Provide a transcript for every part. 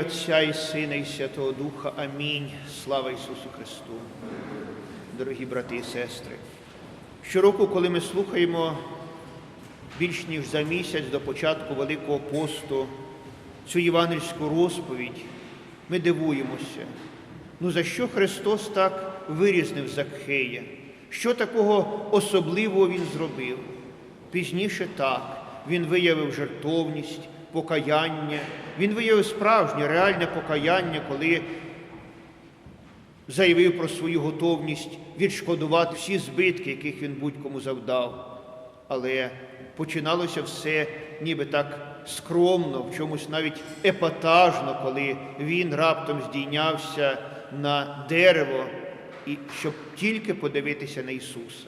Отця і Сина, і Святого Духа. Амінь. Слава Ісусу Христу. Дорогі брати і сестри. Щороку, коли ми слухаємо більш ніж за місяць до початку Великого посту цю євангельську розповідь, ми дивуємося. Ну за що Христос так вирізнив Закхея? Що такого особливого Він зробив? Пізніше так, Він виявив жертовність, покаяння, Він виявив справжнє, реальне покаяння, коли заявив про свою готовність відшкодувати всі збитки, яких він будь-кому завдав. Але починалося все ніби так скромно, в чомусь навіть епатажно, коли він раптом здійнявся на дерево, і щоб тільки подивитися на Ісуса.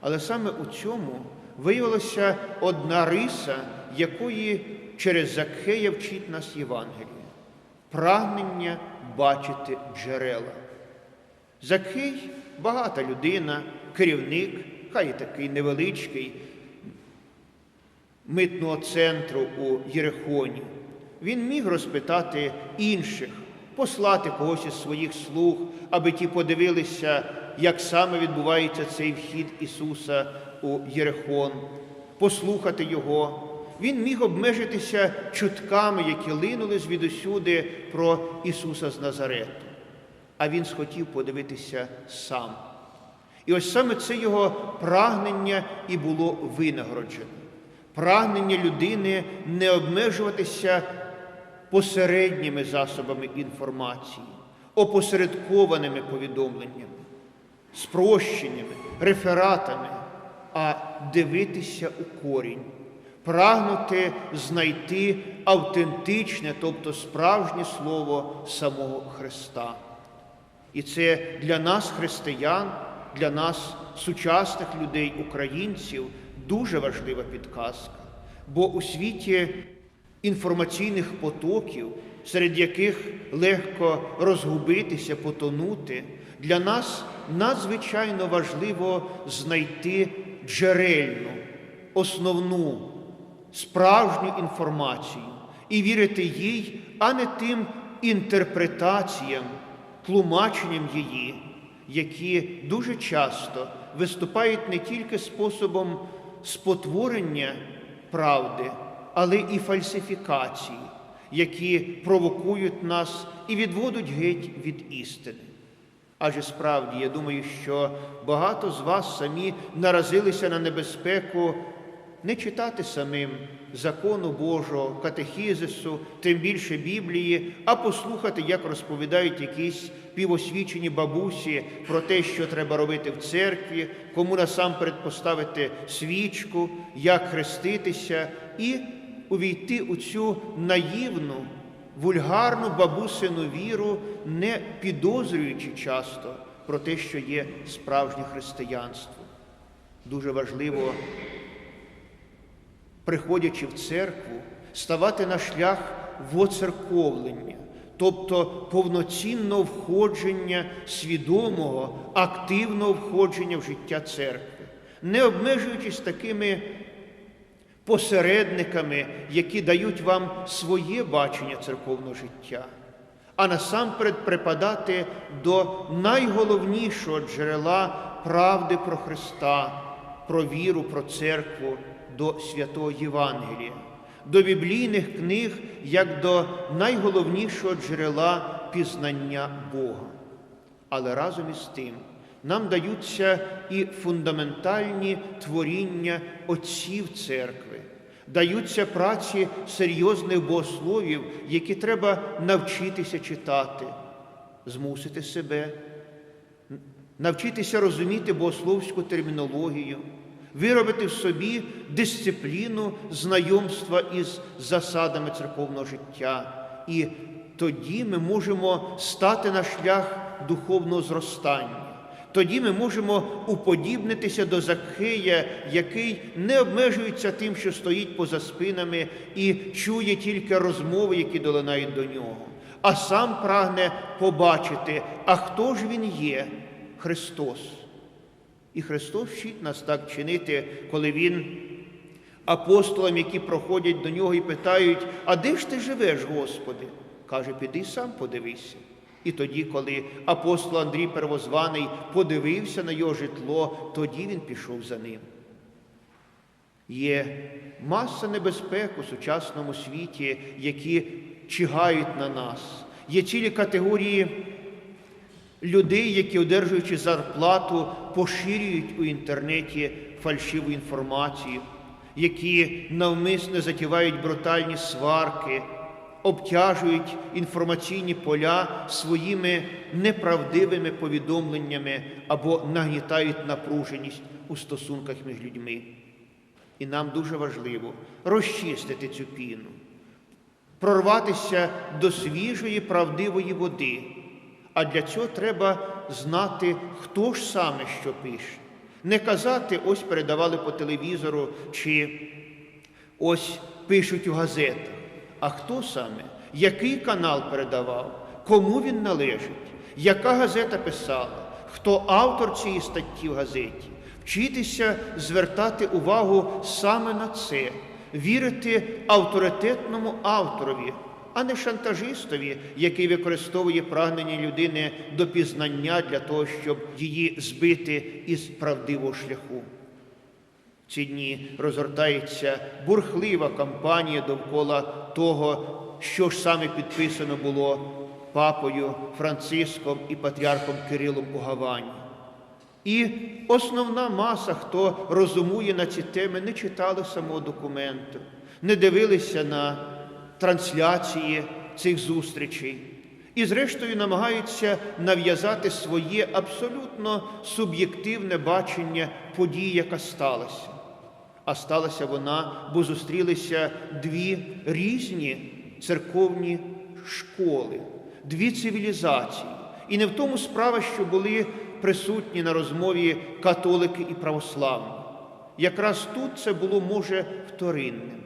Але саме у цьому виявилася одна риса, якої через Закхея вчить нас Євангеліє прагнення бачити джерела. Закхей багата людина, керівник, хай і такий невеличкий митного центру у Єрихоні. Він міг розпитати інших, послати когось із своїх слуг, аби ті подивилися, як саме відбувається цей вхід Ісуса у Єрихон, послухати Його. Він міг обмежитися чутками, які линули звідусюди про Ісуса з Назарету. А Він схотів подивитися сам. І ось саме це його прагнення і було винагороджено. Прагнення людини не обмежуватися посередніми засобами інформації, опосередкованими повідомленнями, спрощеннями, рефератами, а дивитися у корінь, прагнути знайти автентичне, тобто справжнє слово самого Христа. І це для нас, християн, для нас, сучасних людей, українців, дуже важлива підказка. Бо у світі інформаційних потоків, серед яких легко розгубитися, потонути, для нас надзвичайно важливо знайти джерельну, основну, справжню інформацію і вірити їй, а не тим інтерпретаціям, тлумаченням її, які дуже часто виступають не тільки способом спотворення правди, але і фальсифікації, які провокують нас і відводять геть від істини. Адже справді, я думаю, що багато з вас самі наразилися на небезпеку не читати самим закону Божого, катехізису, тим більше Біблії, а послухати, як розповідають якісь півосвічені бабусі про те, що треба робити в церкві, кому насамперед поставити свічку, як хреститися, і увійти у цю наївну, вульгарну бабусину віру, не підозрюючи часто про те, що є справжнє християнство. Дуже важливо приходячи в церкву, ставати на шлях воцерковлення, тобто повноцінного входження свідомого, активного входження в життя церкви, не обмежуючись такими посередниками, які дають вам своє бачення церковного життя, а насамперед припадати до найголовнішого джерела правди про Христа, про віру, про церкву до святого Євангелія, до біблійних книг як до найголовнішого джерела пізнання Бога. Але разом із тим нам даються і фундаментальні творіння отців церкви, даються праці серйозних богословів, які треба навчитися читати, змусити себе, навчитися розуміти богословську термінологію виробити в собі дисципліну знайомства із засадами церковного життя. І тоді ми можемо стати на шлях духовного зростання. Тоді ми можемо уподібнитися до Закхея, який не обмежується тим, що стоїть поза спинами і чує тільки розмови, які долинають до нього, а сам прагне побачити, а хто ж він є, Христос. І Христос вчить нас так чинити, коли Він апостолам, які проходять до нього і питають, а де ж ти живеш, Господи? Каже, піди сам подивися. І тоді, коли апостол Андрій Первозваний подивився на його житло, тоді він пішов за ним. Є маса небезпек у сучасному світі, які чигають на нас. Є цілі категорії людей, які, одержуючи зарплату, поширюють у інтернеті фальшиву інформацію, які навмисне затівають брутальні сварки, обтяжують інформаційні поля своїми неправдивими повідомленнями або нагнітають напруженість у стосунках між людьми. І нам дуже важливо розчистити цю піну, прорватися до свіжої, правдивої води. А для цього треба знати, хто ж саме що пише. Не казати, ось передавали по телевізору, чи ось пишуть у газетах. А хто саме, який канал передавав, кому він належить, яка газета писала, хто автор цієї статті в газеті, вчитися звертати увагу саме на це, вірити авторитетному авторові, а не шантажистові, який використовує прагнення людини до пізнання для того, щоб її збити із правдивого шляху. Ці дні розгортається бурхлива кампанія довкола того, що ж саме підписано було папою Франциском і патріархом Кирилом у Гавані. І основна маса, хто розумує на ці теми, не читали самого документу, не дивилися на трансляції цих зустрічей. І, зрештою, намагаються нав'язати своє абсолютно суб'єктивне бачення події, яка сталася. А сталася вона, бо зустрілися дві різні церковні школи, дві цивілізації. І не в тому справа, що були присутні на розмові католики і православні. Якраз тут це було, може, вторинним.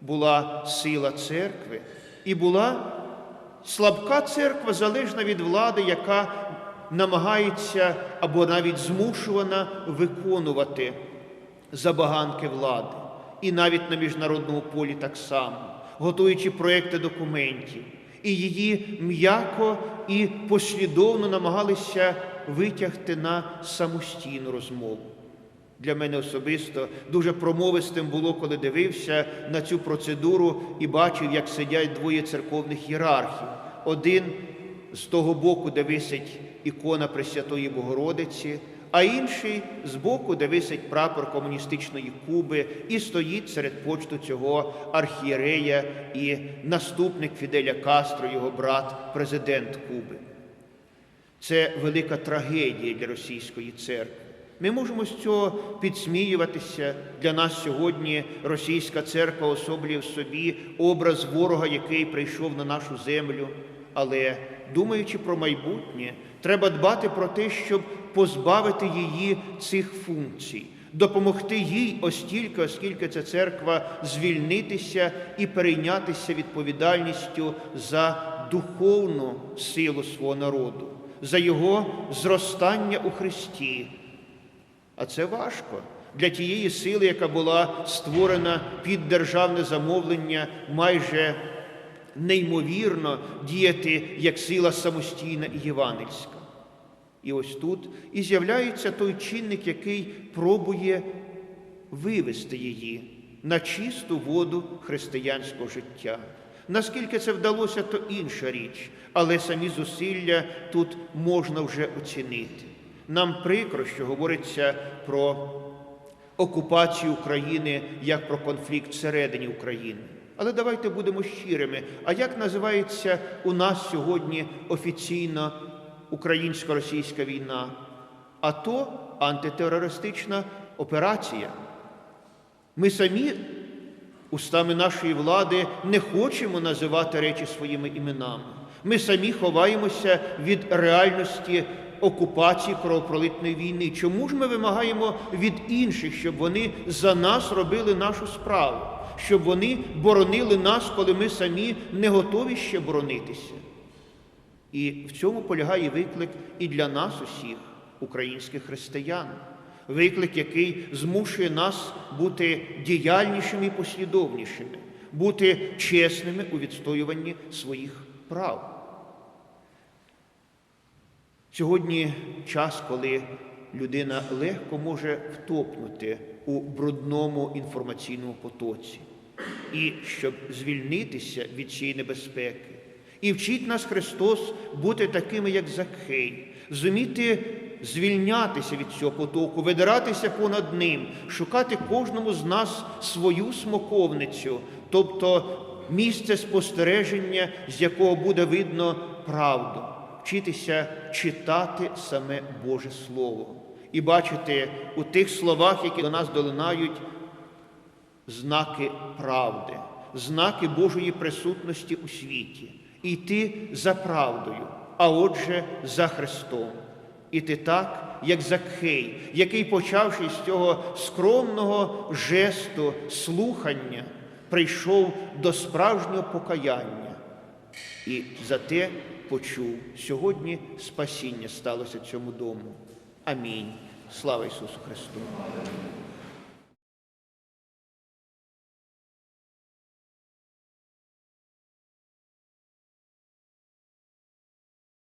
Була сила церкви і була слабка церква, залежна від влади, яка намагається або навіть змушувана виконувати забаганки влади. І навіть на міжнародному полі так само, готуючи проекти документів. І її м'яко і послідовно намагалися витягти на самостійну розмову. Для мене особисто дуже промовистим було, коли дивився на цю процедуру і бачив, як сидять двоє церковних ієрархів. Один з того боку, де висить ікона Пресвятої Богородиці, а інший з боку, де висить прапор комуністичної Куби, і стоїть серед почту цього архієрея і наступник Фіделя Кастро, його брат, президент Куби. Це велика трагедія для російської церкви. Ми можемо з цього підсміюватися. Для нас сьогодні російська церква особлює в собі образ ворога, який прийшов на нашу землю. Але думаючи про майбутнє, треба дбати про те, щоб позбавити її цих функцій, допомогти їй остільки, оскільки ця церква звільнитися і перейнятися відповідальністю за духовну силу свого народу, за його зростання у Христі. А це важко для тієї сили, яка була створена під державне замовлення, майже неймовірно діяти як сила самостійна і євангельська. І ось тут і з'являється той чинник, який пробує вивести її на чисту воду християнського життя. Наскільки це вдалося, то інша річ, але самі зусилля тут можна вже оцінити. Нам прикро, що говориться про окупацію України як про конфлікт всередині України. Але давайте будемо щирими. А як називається у нас сьогодні офіційно українсько-російська війна? А то антитерористична операція. Ми самі устами нашої влади не хочемо називати речі своїми іменами. Ми самі ховаємося від реальності окупації кровопролитної війни. Чому ж ми вимагаємо від інших, щоб вони за нас робили нашу справу, щоб вони боронили нас, коли ми самі не готові ще боронитися? І в цьому полягає виклик і для нас усіх, українських християн. Виклик, який змушує нас бути діяльнішими і послідовнішими, бути чесними у відстоюванні своїх прав. Сьогодні час, коли людина легко може втопнути у брудному інформаційному потоці. І щоб звільнитися від цієї небезпеки. І вчить нас Христос бути такими, як Закхей, зуміти звільнятися від цього потоку, видиратися понад ним, шукати кожному з нас свою смоковницю, тобто місце спостереження, з якого буде видно правду, вчитися читати саме Боже Слово. І бачити у тих словах, які до нас долинають, знаки правди, знаки Божої присутності у світі, і йти за правдою, а отже, за Христом. Іти так, як Закхей, який, почавши з цього скромного жесту слухання, прийшов до справжнього покаяння. І за те почув. Сьогодні спасіння сталося цьому дому. Амінь. Слава Ісусу Христу!